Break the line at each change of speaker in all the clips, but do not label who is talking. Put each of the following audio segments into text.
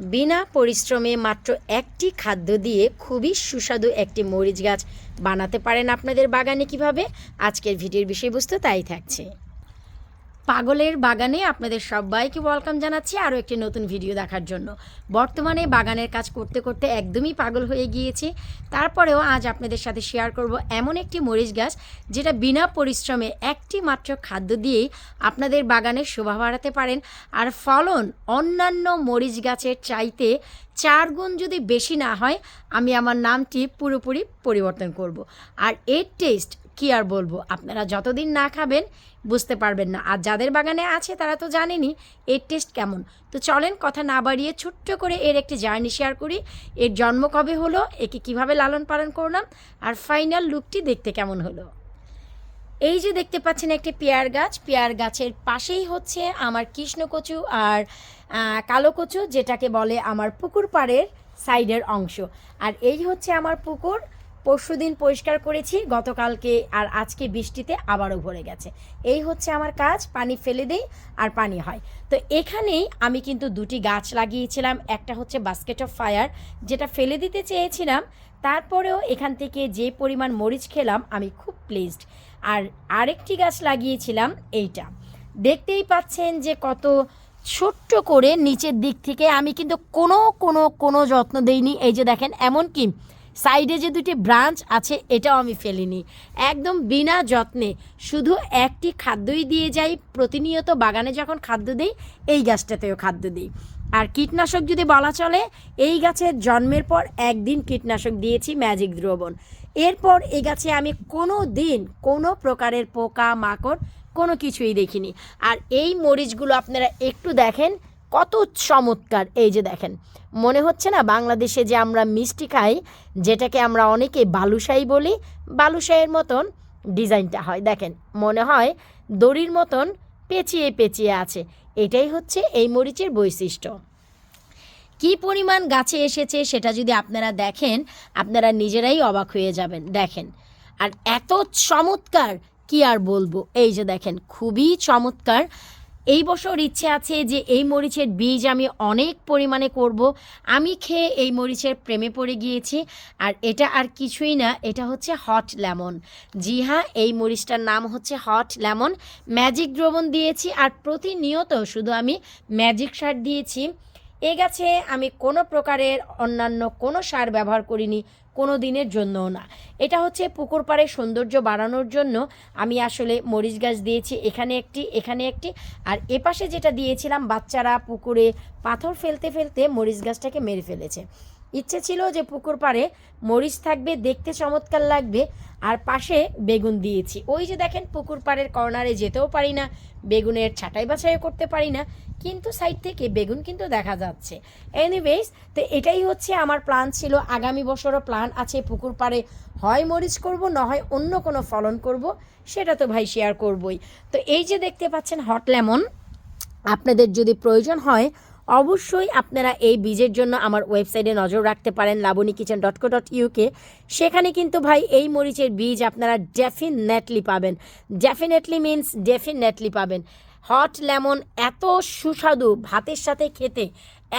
বিনা পরিশ্রমে মাত্র একটি খাদ্য দিয়ে খুবই সুস্বাদু একটি মরিচ গাছ বানাতে পারেন আপনাদের বাগানে কীভাবে? আজকের ভিডিওর বিষয়বস্তু তাই থাকছে। পাগলের বাগানে আপনাদের সবাইকে ওয়েলকাম জানাচ্ছি আরও একটি নতুন ভিডিও দেখার জন্য। বর্তমানে বাগানের কাজ করতে করতে একদমই পাগল হয়ে গিয়েছি। তারপরেও আজ আপনাদের সাথে শেয়ার করব এমন একটি মরিচ গাছ, যেটা বিনা পরিশ্রমে একটি মাত্র খাদ্য দিয়েই আপনাদের বাগানের শোভা বাড়াতে পারেন। আর ফলন অন্যান্য মরিচ গাছের চাইতে চার গুণ যদি বেশি না হয়, আমি আমার নামটি পুরোপুরি পরিবর্তন করব। আর এর টেস্ট কি আর বলব? আপনারা যতদিন না খাবেন, বুঝতে পারবেন না। আর যাদের বাগানে আছে, তারা তো জানেনই এর টেস্ট কেমন। তো চলেন কথা না বাড়িয়ে ছোট্ট করে এর একটি জার্নি শেয়ার করি। এর জন্ম কবে হলো, একে কীভাবে লালন পালন করলাম, আর ফাইনাল লুকটি দেখতে কেমন হলো? এই যে দেখতে পাচ্ছেন একটি পেয়ার গাছ। পেয়ার গাছের পাশেই হচ্ছে আমার কৃষ্ণকচু আর কালো কচু, যেটাকে বলে আমার পুকুর পাড়ের সাইডের অংশ। আর এই হচ্ছে আমার পুকুর। পরশুদিন পরিষ্কার করেছি, গতকালকে আর আজকে বৃষ্টিতে আবারও ভরে গেছে। এই হচ্ছে আমার কাজ, পানি ফেলে দেই আর পানি হয়। তো এখানেই আমি কিন্তু দুটি গাছ লাগিয়েছিলাম, একটা হচ্ছে বাস্কেট অফ ফায়ার যেটা ফেলে দিতে চেয়েছিলাম, তারপরেও এখান থেকে যে পরিমাণ মরিচ খেলাম, আমি খুব প্লেসড আর আরেকটি গাছ লাগিয়েছিলাম, এইটা। দেখতেই পাচ্ছেন যে কত ছোট্ট করে নিচের দিক থেকে আমি কিন্তু কোনো কোনো কোনো যত্ন দেইনি। এই যে দেখেন, এমনকি সাইডে যে দুটি ব্রাঞ্চ আছে, এটাও আমি ফেলিনি। একদম বিনা যত্নে শুধু একটি খাদ্যই দিয়ে যাই, প্রতিনিয়ত বাগানে যখন খাদ্য দিই, এই গাছটাতেও খাদ্য দিই। আর কীটনাশক যদি বলা চলে, এই গাছের জন্মের পর একদিন কীটনাশক দিয়েছি, ম্যাজিক দ্রবণ। এরপর এই গাছে আমি কোনো দিন কোনো প্রকারের পোকা, মাকড় কোনো কিছুই দেখিনি। আর এই মরিচগুলো আপনারা একটু দেখেন কত চমৎকার। এই যে দেখেন, মনে হচ্ছে না বাংলাদেশে যে আমরা মিষ্টি খাই, যেটাকে আমরা অনেকে বালুশাই বলি বালুশাহের মতন ডিজাইনটা হয়। দেখেন, মনে হয় দড়ির মতন পেঁচিয়ে পেঁচিয়ে আছে। এটাই হচ্ছে এই মরিচের বৈশিষ্ট্য। কি পরিমাণ গাছে এসেছে সেটা যদি আপনারা দেখেন, আপনারা নিজেরাই অবাক হয়ে যাবেন। দেখেন, আর এত চমৎকার, কি আর বলব? এই যে দেখেন, খুবই চমৎকার এই বছর ইচ্ছে আছে যে এই মরিচের বীজ আমি অনেক পরিমাণে করব। আমি খেয়ে এই মরিচের প্রেমে পড়ে গিয়েছি। আর এটা আর কিছুই না, এটা হচ্ছে হট লেমন। জি হ্যাঁ এই মরিচটার নাম হচ্ছে হট লেমন। ম্যাজিক দ্রবণ দিয়েছি আর প্রতিনিয়ত শুধু আমি ম্যাজিক সার দিয়েছি। এ গাছে আমি কোনো প্রকারের অন্যান্য কোনো সার ব্যবহার করিনি, কোনো দিনের জন্যও না। এটা হচ্ছে পুকুর পাড়ে সৌন্দর্য বাড়ানোর জন্য আমি আসলে মরিচ গাছ দিয়েছি, এখানে একটি এখানে একটি। আর এপাশে যেটা দিয়েছিলাম, বাচ্চারা পুকুরে পাথর ফেলতে ফেলতে মরিচ গাছটাকে মেরে ফেলেছে। ইচ্ছে ছিল যে পুকুর পাড়ে মরিচ থাকবে, দেখতে চমৎকার লাগবে। আর পাশে বেগুন দিয়েছি। ওই যে দেখেন পুকুর পাড়ের কর্নারে যেতেও পারি না, বেগুনের ছাঁটাই বাছাইও করতে পারি না। কিন্তু সাইড থেকে বেগুন কিন্তু দেখা যাচ্ছে। এনিওয়েজ তো এটাই হচ্ছে আমার প্ল্যান ছিল। আগামী বছরও প্ল্যান আছে, পুকুর পাড়ে হয় মরিচ করব, না হয় অন্য কোনো ফলন করব, সেটা তো ভাই শেয়ার করবই। তো এই যে দেখতে পাচ্ছেন হট লেমন আপনাদের যদি প্রয়োজন হয়, অবশ্যই আপনারা এই বীজের জন্য আমার ওয়েবসাইটে নজর রাখতে পারেন Laboni kitchen dot co dot UK সেখানে কিন্তু ভাই এই মরিচের বীজ আপনারা ডেফিনেটলি পাবেন। ডেফিনেটলি মিন্স ডেফিনেটলি পাবেন। হট লেমন এত সুস্বাদু ভাতের সাথে খেতে,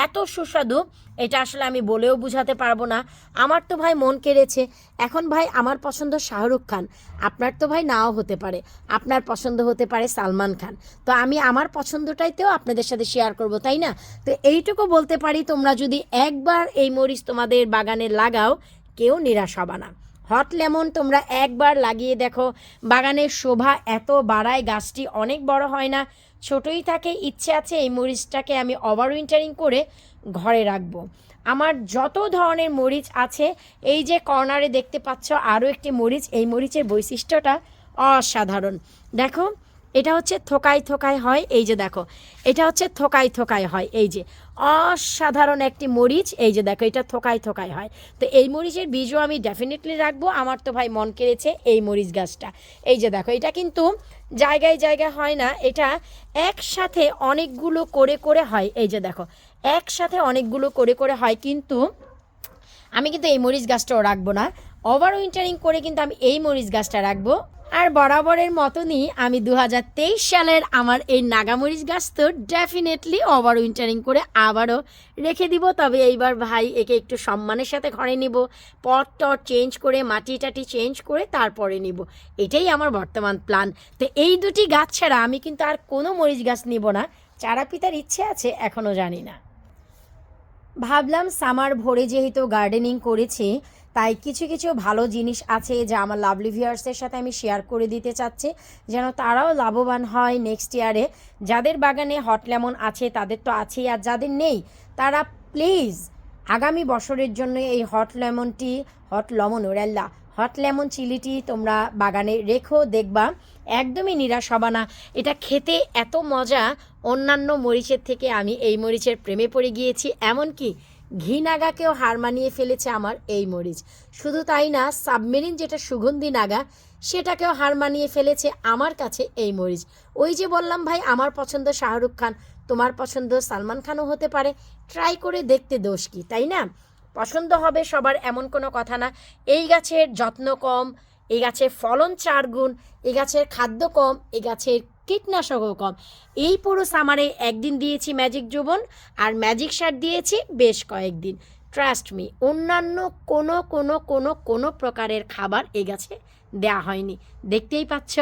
এত সুস্বাদু, এটা আসলে আমি বলেও বুঝাতে পারব না। আমার তো ভাই মন কেড়েছে। এখন ভাই আমার পছন্দ শাহরুখ খান। আপনার তো ভাই নাও হতে পারে। আপনার পছন্দ হতে পারে সালমান খান। তো আমি আমার পছন্দটাইতেও আপনাদের সাথে শেয়ার করব, তাই না? তো এইটুকু বলতে পারি, তোমরা যদি একবার এই মরিচ তোমাদের বাগানে লাগাও, কেউ নিরাশ হবা না। হট লেমন তোমরা একবার লাগিয়ে দেখো। বাগানের শোভা এত বাড়ায় গাছটি অনেক বড় হয় না। ছোটই থাকে, ইচ্ছে আছে এই মরিচটাকে আমি ওভার উইন্টারিং করে ঘরে রাখব। আমার যত ধরনের মরিচ আছে, এই যে কর্নারে দেখতে পাচ্ছ আরও একটি মরিচ, এই মরিচের বৈশিষ্ট্যটা অসাধারণ। দেখো এটা হচ্ছে থোকায় থোকায় হয়, এই যে দেখো। এটা হচ্ছে থোকায় থোকায় হয়, এই যে। অসাধারণ একটি মরিচ, এই যে দেখো, এটা থোকায় থোকায় হয়। তো এই মরিচের বীজও আমি ডেফিনেটলি রাখব, আমার তো ভাই মন কেড়েছে এই মরিচ গাছটা। এই যে দেখো, এটা কিন্তু জায়গায় জায়গায় হয় না, এটা একসাথে অনেকগুলো করে করে হয়, এই যে দেখো। একসাথে অনেকগুলো করে করে হয়, কিন্তু আমি কিন্তু এই মরিচ গাছটাও রাখব না। ওভার উইন্টারিং করে কিন্তু আমি এই মরিচ গাছটা রাখব। আর বরাবরের মতনই আমি দু হাজার তেইশ সালের আমার এই নাগামরিচ গাছ তো ডেফিনেটলি ওভার উইন্টারিং করে আবারও রেখে দিব। তবে এইবার ভাই একে একটু সম্মানের সাথে ঘরে নিব। পট টট চেঞ্জ করে, মাটি টাটি চেঞ্জ করে তারপরে নিব। এটাই আমার বর্তমান প্ল্যান তো এই দুটি গাছ ছাড়া আমি কিন্তু আর কোনো মরিচ গাছ নিব না। চারা পিতার ইচ্ছে আছে এখনও জানি না। ভাবলাম সামার ভরে যেহেতু গার্ডেনিং করেছি তাই কিছু কিছু ভালো জিনিস আছে যা আমার লাভলি ভিউয়ার্সের সাথে আমি শেয়ার করে দিতে চাচ্ছি। যেন তারাও লাভবান হয় নেক্সট ইয়ারে যাদের বাগানে হট লেমন আছে, তাদের তো আছেই আর যাদের নেই, তারা প্লিজ আগামী বছরের জন্য এই হট লেমনটি হট লমন ওরেল্লা হট লেমন চিলিটি তোমরা বাগানে রেখো, দেখবা। একদমই নিরাশ হবা না। এটা খেতে এত মজা, অন্যান্য মরিচের থেকে আমি এই মরিচের প্রেমে পড়ে গিয়েছি। এমনকি ঘি নাগাকেও হার মানিয়ে ফেলেছে আমার এই মরিচ। শুধু তাই না, সাবমেরিন যেটা সুগন্ধি নাগা, সেটাকেও হার মানিয়ে ফেলেছে আমার কাছে এই মরিচ। ওই যে বললাম ভাই, আমার পছন্দ শাহরুখ খান, তোমার পছন্দ সালমান খানও হতে পারে। ট্রাই করে দেখতে দোষ কি, তাই না? পছন্দ হবে সবার এমন কোনো কথা না। এই গাছের যত্ন কম, এই গাছের ফলন চার গুণ, এই গাছের খাদ্য কম, এই গাছের কীটনাশকও কম। এই পুরো সামারে একদিন দিয়েছি ম্যাজিক যৌবন, আর ম্যাজিক সার দিয়েছি বেশ কয়েকদিন। ট্রাস্ট মি অন্যান্য কোনো কোনো কোনো কোনো প্রকারের খাবার এই গাছে দেওয়া হয়নি। দেখতেই পাচ্ছ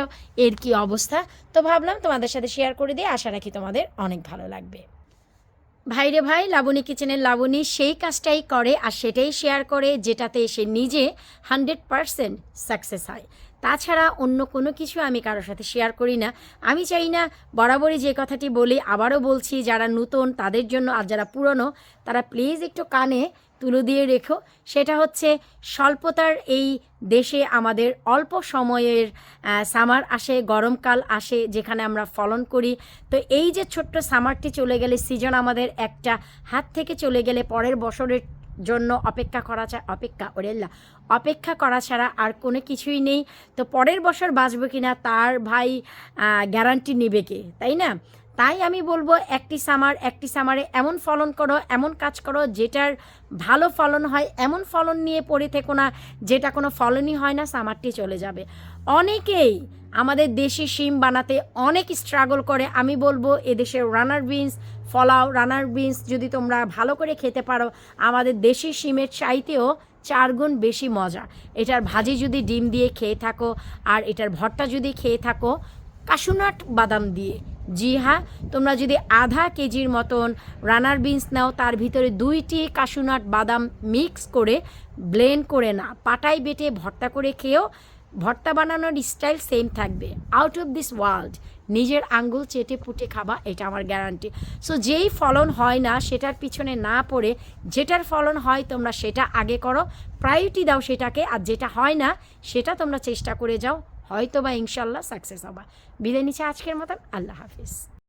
এর কি অবস্থা। তো ভাবলাম তোমাদের সাথে শেয়ার করে দিয়ে আশা রাখি তোমাদের অনেক ভালো লাগবে। ভাইরে ভাই, লাবণী কিচেনের লাবণী সেই কাজটাই করে আর সেটাই শেয়ার করে যেটাতে সে নিজে হান্ড্রেড পারসেন্ট সাকসেস হয়। তাছাড়া অন্য কোনো কিছু আমি কারোর সাথে শেয়ার করি না। আমি চাই না বরাবরই যে কথাটি বলি, আবারও বলছি, যারা নতুন তাদের জন্য আর যারা পুরনো, তারা প্লিজ একটু কানে তুলো দিয়ে রেখো। সেটা হচ্ছে স্বল্পতার এই দেশে আমাদের অল্প সময়ের সামার আসে, গরমকাল আসে, যেখানে আমরা ফলন করি। তো এই যে ছোট্ট সামারটি চলে গেলে সিজন আমাদের একটা হাত থেকে চলে গেলে, পরের বছরের জন্য অপেক্ষা করা চা অপেক্ষা ওরেল্লা অপেক্ষা করা ছাড়া আর কোনো কিছুই নেই। তো পরের বছর বাঁচবো কি না, তার ভাই গ্যারান্টি নেবে কে, তাই না? তাই আমি বলব, একটি সামার, একটি সামারে এমন ফলন করো, এমন কাজ করো, যেটার ভালো ফলন হয়, এমন ফলন নিয়ে পড়ে থেকো না, যেটা কোনো ফলনই হয় না, সামারটি চলে যাবে। অনেকেই আমাদের দেশি শিম বানাতে অনেক স্ট্রাগল করে। আমি বলব, এদেশের রানার বিনস ফলাও রানার বিনস যদি তোমরা ভালো করে খেতে পারো, আমাদের দেশি শিমের চাইতেও চার গুণ বেশি মজা। এটার ভাজি যদি ডিম দিয়ে খেয়ে থাকো, আর এটার ভর্তা যদি খেয়ে থাকো কাশুনাট বাদাম দিয়ে। জি হ্যাঁ তোমরা যদি আধা কেজির মতন রানার বিনস নাও, তার ভিতরে দুইটি কাশুনাট বাদাম মিক্স করে ব্লেন্ড করে না পাটায় বেটে ভর্তা করে খেয়েও ভর্তা বানানোর স্টাইল সেম থাকবে। আউট অফ দিস ওয়ার্ল্ড নিজের আঙ্গুল চেটে পুটে খাবা, এটা আমার গ্যারান্টি সো যেই ফলন হয় না, সেটার পিছনে না পড়ে, যেটার ফলন হয়, তোমরা সেটা আগে করো প্রায়োরিটি দাও সেটাকে, আর যেটা হয় না, সেটা তোমরা চেষ্টা করে যাও হয়তো বা ইনশাল্লাহ সাকসেস হবা। বিদায় নিচ্ছে আজকের মতন, আল্লাহ হাফিজ।